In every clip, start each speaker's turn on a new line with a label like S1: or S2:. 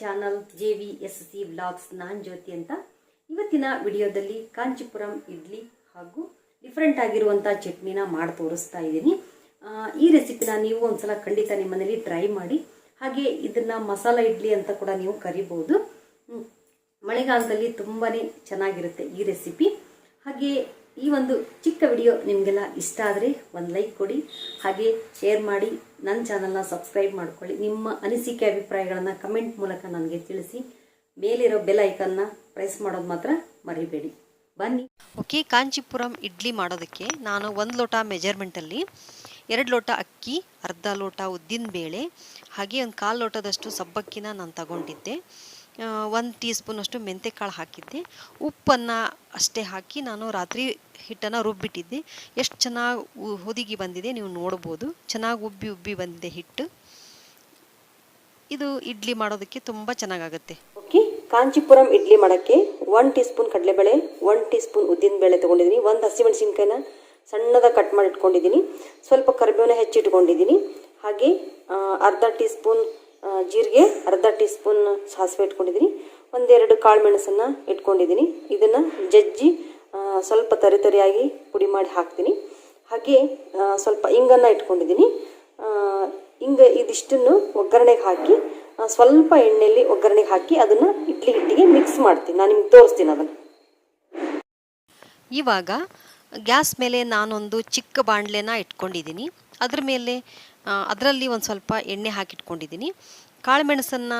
S1: Channel J V S C vlogs ನಾನ್ ಜ್ಯೋತಿ ಅಂತ. ಇವತ್ತಿನ ವಿಡಿಯೋದಲ್ಲಿ ಕಾಂಚಿಪುರಂ ಇಡ್ಲಿ ಹಾಗೂ ಡಿಫ್ರೆಂಟ್ ಆಗಿರುವಂಥ ಚಟ್ನಿನ ಮಾಡಿ ತೋರಿಸ್ತಾ ಇದ್ದೀನಿ. ಈ ರೆಸಿಪಿನ ನೀವು ಒಂದ್ಸಲ ಖಂಡಿತ ನಿಮ್ಮ ಮನೇಲಿ ಟ್ರೈ ಮಾಡಿ. ಹಾಗೆ ಇದನ್ನ ಮಸಾಲ ಇಡ್ಲಿ ಅಂತ ಕೂಡ ನೀವು ಕರಿಬಹುದು ಮಳೆಗಾಲದಲ್ಲಿ ತುಂಬಾನೇ ಚೆನ್ನಾಗಿರುತ್ತೆ ಈ ರೆಸಿಪಿ ಹಾಗೆ ಈ ಒಂದು ಚಿಕ್ಕ ವಿಡಿಯೋ ನಿಮಗೆಲ್ಲ ಇಷ್ಟ ಆದರೆ ಒಂದು ಲೈಕ್ ಕೊಡಿ, ಹಾಗೆ ಶೇರ್ ಮಾಡಿ ನನ್ನ ಚಾನಲ್ನ ಸಬ್ಸ್ಕ್ರೈಬ್ ಮಾಡ್ಕೊಳ್ಳಿ. ನಿಮ್ಮ ಅನಿಸಿಕೆ ಅಭಿಪ್ರಾಯಗಳನ್ನು ಕಮೆಂಟ್ ಮೂಲಕ ನನಗೆ ತಿಳಿಸಿ. ಮೇಲಿರೋ ಬೆಲ್ ಐಕನ್ನ ಪ್ರೆಸ್ ಮಾಡೋದು ಮಾತ್ರ ಮರಿಬೇಡಿ. ಬನ್ನಿ.
S2: ಓಕೆ, ಕಾಂಚಿಪುರಂ ಇಡ್ಲಿ ಮಾಡೋದಕ್ಕೆ ನಾನು ಒಂದು ಲೋಟ ಮೆಜರ್ಮೆಂಟಲ್ಲಿ ಎರಡು ಲೋಟ ಅಕ್ಕಿ, ಅರ್ಧ ಲೋಟ ಉದ್ದಿನ ಬೇಳೆ ಹಾಗೆ ಒಂದು ಕಾಲು ಲೋಟದಷ್ಟು ಸಬ್ಬಕ್ಕಿನ ನಾನು ತಗೊಂಡಿದ್ದೆ. ಒಂದು ಟೀ ಸ್ಪೂನಷ್ಟು ಮೆಂತೆಕಾಳು ಹಾಕಿದ್ದೆ. ಉಪ್ಪನ್ನು ಅಷ್ಟೇ ಹಾಕಿ ನಾನು ರಾತ್ರಿ ಹಿಟ್ಟನ್ನು ರುಬ್ಬಿಟ್ಟಿದ್ದೆ. ಎಷ್ಟು ಚೆನ್ನಾಗಿ ಹೊದಿಗೆ ಬಂದಿದೆ ನೀವು ನೋಡ್ಬೋದು. ಚೆನ್ನಾಗಿ ಉಬ್ಬಿ ಉಬ್ಬಿ ಬಂದಿದೆ ಹಿಟ್ಟು. ಇದು ಇಡ್ಲಿ ಮಾಡೋದಕ್ಕೆ ತುಂಬ ಚೆನ್ನಾಗಾಗುತ್ತೆ.
S1: ಓಕೆ, ಕಾಂಚಿಪುರಂ ಇಡ್ಲಿ ಮಾಡೋಕ್ಕೆ ಒನ್ ಟೀ ಸ್ಪೂನ್ ಕಡಲೆಬೇಳೆ ಒನ್ ಟೀ ಸ್ಪೂನ್ ಉದ್ದಿನ ಬೇಳೆ ತೊಗೊಂಡಿದ್ದೀನಿ. ಒಂದು ಹಸಿಮೆಣಸಿನ್ಕಾಯಿನ ಸಣ್ಣದಾಗಿ ಕಟ್ ಮಾಡಿ ಇಟ್ಕೊಂಡಿದ್ದೀನಿ. ಸ್ವಲ್ಪ ಕರಿಬೇವನ್ನ ಹೆಚ್ಚಿಟ್ಕೊಂಡಿದ್ದೀನಿ. ಹಾಗೆ ಅರ್ಧ ಟೀ ಸ್ಪೂನ್ ಜೀರಿಗೆ ಅರ್ಧ ಟೀ ಸ್ಪೂನ್ ಸಾಸಿವೆ ಇಟ್ಕೊಂಡಿದ್ದೀನಿ. ಒಂದೆರಡು ಕಾಳು ಮೆಣಸನ್ನು ಇಟ್ಕೊಂಡಿದ್ದೀನಿ. ಇದನ್ನು ಜಜ್ಜಿ ಸ್ವಲ್ಪ ತರಿ ತರಿಯಾಗಿ ಪುಡಿ ಮಾಡಿ ಹಾಕ್ತೀನಿ. ಹಾಗೆ ಸ್ವಲ್ಪ ಇಂಗನ್ನು ಇಟ್ಕೊಂಡಿದ್ದೀನಿ. ಇಂಗ ಇದಿಷ್ಟನ್ನು ಒಗ್ಗರಣೆಗೆ ಹಾಕಿ ಸ್ವಲ್ಪ ಎಣ್ಣೆಯಲ್ಲಿ ಒಗ್ಗರಣೆಗೆ ಹಾಕಿ ಅದನ್ನು ಇಡ್ಲಿ ಹಿಟ್ಟಿಗೆ ಮಿಕ್ಸ್ ಮಾಡ್ತೀನಿ. ನಾನು ನಿಮ್ಗೆ ತೋರಿಸ್ತೀನಿ ಅದನ್ನು.
S2: ಇವಾಗ ಗ್ಯಾಸ್ ಮೇಲೆ ನಾನೊಂದು ಚಿಕ್ಕ ಬಾಣಲೆನ ಇಟ್ಕೊಂಡಿದ್ದೀನಿ. ಅದ್ರ ಮೇಲೆ ಅದರಲ್ಲಿ ಒಂದು ಸ್ವಲ್ಪ ಎಣ್ಣೆ ಹಾಕಿಟ್ಕೊಂಡಿದ್ದೀನಿ. ಕಾಳುಮೆಣಸನ್ನು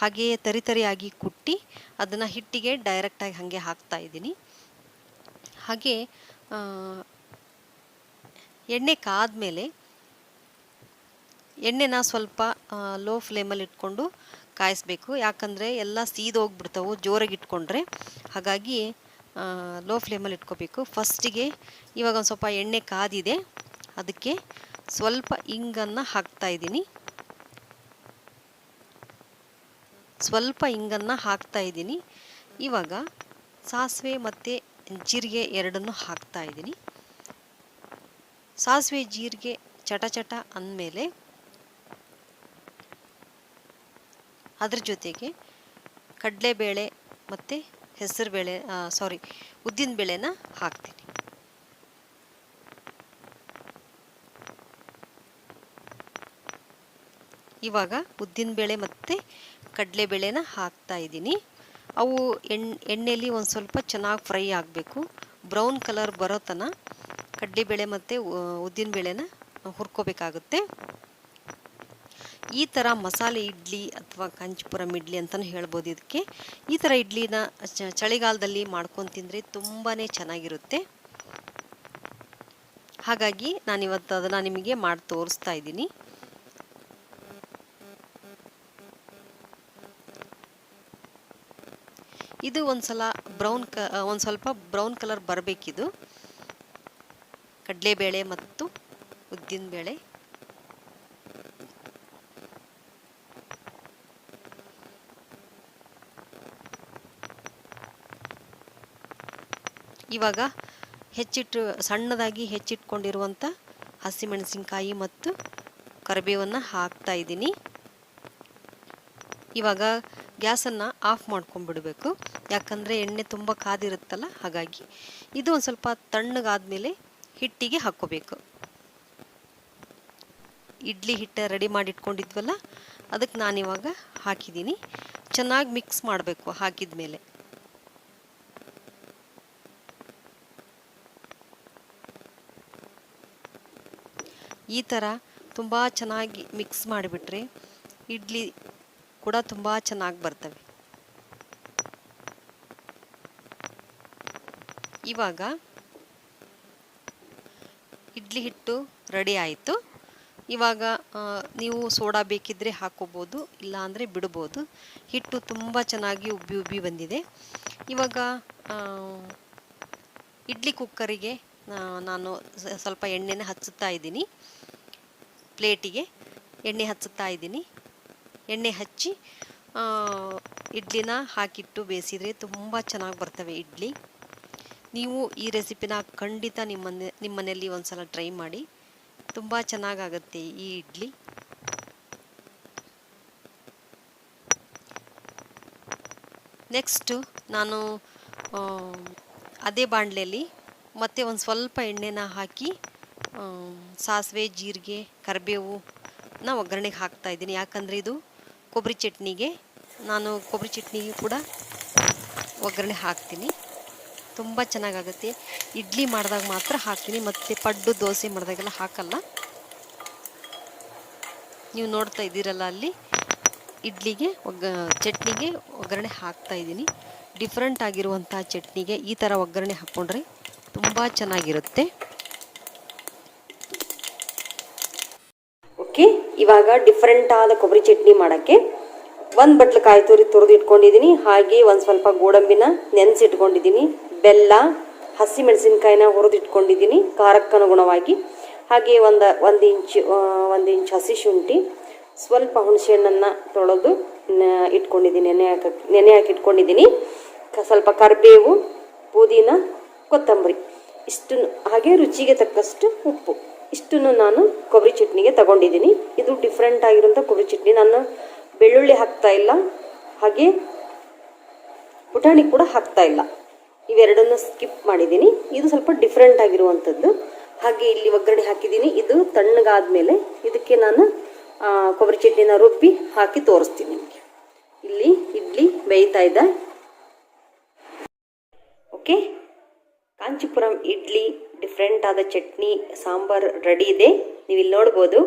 S2: ಹಾಗೆಯೇ ತರಿತರಿಯಾಗಿ ಕುಟ್ಟಿ ಅದನ್ನು ಹಿಟ್ಟಿಗೆ ಡೈರೆಕ್ಟಾಗಿ ಹಾಗೆ ಹಾಕ್ತಾ ಇದ್ದೀನಿ. ಹಾಗೆ ಎಣ್ಣೆ ಎಣ್ಣೆ ಕಾದ್ಮೇಲೆ ಎಣ್ಣೆನ ಸ್ವಲ್ಪ ಲೋ ಫ್ಲೇಮಲ್ಲಿ ಇಟ್ಕೊಂಡು ಕಾಯಿಸ್ಬೇಕು. ಯಾಕಂದರೆ ಎಲ್ಲ ಸೀದೋಗ್ಬಿಡ್ತಾವೆ ಜೋರಾಗಿ ಇಟ್ಕೊಂಡ್ರೆ. ಹಾಗಾಗಿ ಲೋ ಫ್ಲೇಮಲ್ಲಿ ಇಟ್ಕೋಬೇಕು. ಫಸ್ಟಿಗೆ ಇವಾಗ ಒಂದು ಸ್ವಲ್ಪ ಎಣ್ಣೆ ಕಾದಿದೆ. ಅದಕ್ಕೆ ಸ್ವಲ್ಪ ಇಂಗನ್ನು ಹಾಕ್ತಾ ಇದ್ದೀನಿ ಸ್ವಲ್ಪ ಇಂಗನ್ನು ಹಾಕ್ತಾ ಇದ್ದೀನಿ. ಇವಾಗ ಸಾಸಿವೆ ಮತ್ತು ಜೀರಿಗೆ ಎರಡನ್ನು ಹಾಕ್ತಾ ಇದ್ದೀನಿ. ಸಾಸಿವೆ ಜೀರಿಗೆ ಚಟ ಚಟ ಅಂದಮೇಲೆ ಅದ್ರ ಜೊತೆಗೆ ಕಡಲೆಬೇಳೆ ಮತ್ತು ಹೆಸರುಬೇಳೆ ಸಾರಿ ಉದ್ದಿನ ಬೇಳೆನ ಹಾಕ್ತೀನಿ. ಇವಾಗ ಉದ್ದಿನಬೇಳೆ ಮತ್ತು ಕಡಲೆಬೇಳೆನ ಹಾಕ್ತಾ ಇದ್ದೀನಿ. ಅವು ಎಣ್ ಎಣ್ಣೆಯಲ್ಲಿ ಒಂದು ಸ್ವಲ್ಪ ಚೆನ್ನಾಗಿ ಫ್ರೈ ಆಗಬೇಕು. ಬ್ರೌನ್ ಕಲರ್ ಬರೋ ತನಕ ಕಡಲೆಬೇಳೆ ಮತ್ತು ಉದ್ದಿನಬೇಳೆನ ಹುರ್ಕೋಬೇಕಾಗುತ್ತೆ. ಈ ಥರ ಮಸಾಲೆ ಇಡ್ಲಿ ಅಥವಾ ಕಾಂಚಿಪುರಂ ಇಡ್ಲಿ ಅಂತಲೂ ಹೇಳ್ಬೋದು ಇದಕ್ಕೆ ಈ ಥರ ಇಡ್ಲಿನ ಚಳಿಗಾಲದಲ್ಲಿ ಮಾಡ್ಕೊಂಡು ತಿಂದರೆ ತುಂಬಾ ಚೆನ್ನಾಗಿರುತ್ತೆ. ಹಾಗಾಗಿ ನಾನಿವತ್ತು ಅದನ್ನು ನಿಮಗೆ ಮಾಡಿ ತೋರಿಸ್ತಾ ಇದ್ದೀನಿ. ಇದು ಒಂದ್ಸಲ ಬ್ರೌನ್ ಕ ಒಂದು ಸ್ವಲ್ಪ ಬ್ರೌನ್ ಕಲರ್ ಬರಬೇಕಿದು. ಕಡಲೆಬೇಳೆ ಮತ್ತು ಉದ್ದಿನಬೇಳೆ. ಇವಾಗ ಹೆಚ್ಚಿಟ್ಟು, ಸಣ್ಣದಾಗಿ ಹೆಚ್ಚಿಟ್ಕೊಂಡಿರುವಂಥ ಹಸಿಮೆಣಸಿನ್ಕಾಯಿ ಮತ್ತು ಕರಿಬೇವನ್ನು ಹಾಕ್ತಾ ಇದ್ದೀನಿ. ಇವಾಗ ಗ್ಯಾಸನ್ನು ಆಫ್ ಮಾಡ್ಕೊಂಡ್ಬಿಡಬೇಕು. ಯಾಕಂದರೆ ಎಣ್ಣೆ ತುಂಬ ಕಾದಿರುತ್ತಲ್ಲ, ಹಾಗಾಗಿ ಇದು ಒಂದು ಸ್ವಲ್ಪ ತಣ್ಣಗಾದ್ಮೇಲೆ ಹಿಟ್ಟಿಗೆ ಹಾಕ್ಕೋಬೇಕು. ಇಡ್ಲಿ ಹಿಟ್ಟು ರೆಡಿ ಮಾಡಿಟ್ಕೊಂಡಿದ್ವಲ್ಲ ಅದಕ್ಕೆ ನಾನಿವಾಗ ಹಾಕಿದ್ದೀನಿ. ಚೆನ್ನಾಗಿ ಮಿಕ್ಸ್ ಮಾಡಬೇಕು ಹಾಕಿದ ಮೇಲೆ ಈ ಥರ ತುಂಬ ಚೆನ್ನಾಗಿ ಮಿಕ್ಸ್ ಮಾಡಿಬಿಟ್ರೆ ಇಡ್ಲಿ ಕೂಡ ತುಂಬ ಚೆನ್ನಾಗಿ ಬರ್ತವೆ. ಇವಾಗ ಇಡ್ಲಿ ಹಿಟ್ಟು ರೆಡಿ ಆಯಿತು. ಇವಾಗ ನೀವು ಸೋಡಾ ಬೇಕಿದ್ದರೆ ಹಾಕೋಬೋದು, ಇಲ್ಲ ಅಂದರೆ ಬಿಡ್ಬೋದು. ಹಿಟ್ಟು ತುಂಬ ಚೆನ್ನಾಗಿ ಉಬ್ಬಿ ಉಬ್ಬಿ ಬಂದಿದೆ. ಇವಾಗ ಇಡ್ಲಿ ಕುಕ್ಕರಿಗೆ ನಾನು ಸ್ವಲ್ಪ ಎಣ್ಣೆನ ಹಚ್ಚುತ್ತಾ ಇದ್ದೀನಿ. ಪ್ಲೇಟಿಗೆ ಎಣ್ಣೆ ಹಚ್ಚುತ್ತಾ ಇದ್ದೀನಿ. ಎಣ್ಣೆ ಹಚ್ಚಿ ಇಡ್ಲಿನ ಹಾಕಿಟ್ಟು ಬೇಯಿಸಿದರೆ ತುಂಬ ಚೆನ್ನಾಗಿ ಬರ್ತವೆ ಇಡ್ಲಿ. ನೀವು ಈ ರೆಸಿಪಿನ ಖಂಡಿತ ನಿಮ್ಮ ಮನೆಯಲ್ಲಿ ಒಂದು ಸಲ ಟ್ರೈ ಮಾಡಿ. ತುಂಬ ಚೆನ್ನಾಗಾಗುತ್ತೆ ಈ ಇಡ್ಲಿ. ನೆಕ್ಸ್ಟು ನಾನು ಅದೇ ಬಾಣಲೆಯಲ್ಲಿ ಮತ್ತೆ ಒಂದು ಸ್ವಲ್ಪ ಎಣ್ಣೆನ ಹಾಕಿ ಸಾಸಿವೆ, ಜೀರಿಗೆ ಕರಿಬೇವುನ ಒಗ್ಗರಣೆಗೆ ಹಾಕ್ತಾಯಿದ್ದೀನಿ ಯಾಕಂದರೆ ಇದು ಕೊಬ್ಬರಿ ಚಟ್ನಿಗೆ ನಾನು ಕೊಬ್ಬರಿ ಚಟ್ನಿಗೆ ಕೂಡ ಒಗ್ಗರಣೆ ಹಾಕ್ತೀನಿ. ತುಂಬ ಚೆನ್ನಾಗಾಗುತ್ತೆ. ಇಡ್ಲಿ ಮಾಡಿದಾಗ ಮಾತ್ರ ಹಾಕ್ತೀನಿ. ಮತ್ತು ಪಡ್ಡು ದೋಸೆ ಮಾಡಿದಾಗೆಲ್ಲ ಹಾಕಲ್ಲ. ನೀವು ನೋಡ್ತಾ ಇದ್ದೀರಲ್ಲ ಅಲ್ಲಿ ಇಡ್ಲಿಗೆ ಒಗ್ಗ ಚಟ್ನಿಗೆ ಒಗ್ಗರಣೆ ಹಾಕ್ತಾ ಇದ್ದೀನಿ. ಡಿಫ್ರೆಂಟ್ ಆಗಿರುವಂಥ ಚಟ್ನಿಗೆ ಈ ಥರ ಒಗ್ಗರಣೆ ಹಾಕ್ಕೊಂಡ್ರೆ ತುಂಬ ಚೆನ್ನಾಗಿರುತ್ತೆ
S1: ಓಕೆ ಇವಾಗ ಡಿಫ್ರೆಂಟ್ ಆದ ಕೊಬ್ಬರಿ ಚಟ್ನಿ ಮಾಡೋಕ್ಕೆ ಒಂದು ಬಟ್ಲು ಕಾಯಿ ತುರಿ ತುರಿದು ಇಟ್ಕೊಂಡಿದ್ದೀನಿ ಹಾಗೆ ಒಂದು ಸ್ವಲ್ಪ ಗೋಡಂಬಿನ ನೆನೆಸಿಟ್ಕೊಂಡಿದ್ದೀನಿ ಬೆಲ್ಲ ಹಸಿ ಮೆಣಸಿನ್ಕಾಯಿನ ಹುರಿದು ಇಟ್ಕೊಂಡಿದ್ದೀನಿ ಖಾರಕ್ಕನುಗುಣವಾಗಿ ಹಾಗೆ ಒಂದು ಒಂದು ಇಂಚು ಒಂದು ಇಂಚ್ ಹಸಿ ಶುಂಠಿ, ಸ್ವಲ್ಪ ಹುಣಸೆಹಣ್ಣನ್ನು ತೊಳೆದು ಇಟ್ಕೊಂಡಿದ್ದೀನಿ ನೆನೆ ಹಾಕಕ್ಕೆ ನೆನೆ ಹಾಕಿ ಇಟ್ಕೊಂಡಿದ್ದೀನಿ ಸ್ವಲ್ಪ ಕರಿಬೇವು, ಪುದೀನ, ಕೊತ್ತಂಬರಿ ಇಷ್ಟು ಹಾಗೆ ರುಚಿಗೆ ತಕ್ಕಷ್ಟು ಉಪ್ಪು. ಇಷ್ಟನ್ನು ನಾನು ಕೊಬ್ಬರಿ ಚಟ್ನಿಗೆ ತಗೊಂಡಿದ್ದೀನಿ. ಇದು ಡಿಫ್ರೆಂಟ್ ಆಗಿರುವಂಥ ಕೊಬ್ಬರಿ ಚಟ್ನಿ. ನಾನು ಬೆಳ್ಳುಳ್ಳಿ ಹಾಕ್ತಾ ಇಲ್ಲ. ಹಾಗೆ ಪುಟಾಣಿ ಕೂಡ ಹಾಕ್ತಾ ಇಲ್ಲ. ಇವೆರಡನ್ನು ಸ್ಕಿಪ್ ಮಾಡಿದ್ದೀನಿ. ಇದು ಸ್ವಲ್ಪ ಡಿಫ್ರೆಂಟ್ ಆಗಿರುವಂಥದ್ದು ಹಾಗೆ ಇಲ್ಲಿ ಒಗ್ಗರಣೆ ಹಾಕಿದ್ದೀನಿ. ಇದು ತಣ್ಣಗಾದ ಮೇಲೆ ಇದಕ್ಕೆ ನಾನು ಕೊಬ್ಬರಿ ಚಟ್ನಿನ ರುಬ್ಬಿ ಹಾಕಿ ತೋರಿಸ್ತೀನಿ ನಿಮಗೆ. ಇಲ್ಲಿ ಇಡ್ಲಿ ಬೇಯ್ತಾ ಇದೆ. ಓಕೆ? ಕಾಂಚಿಪುರಂ ಇಡ್ಲಿ. ಡಿಫ್ರೆಂಟ್ ಆದ ಚಟ್ನಿ ಸಾಂಬಾರ್ ರೆಡಿ ಇದೆ ನೀವು ಇಲ್ಲಿ ನೋಡ್ಬೋದು.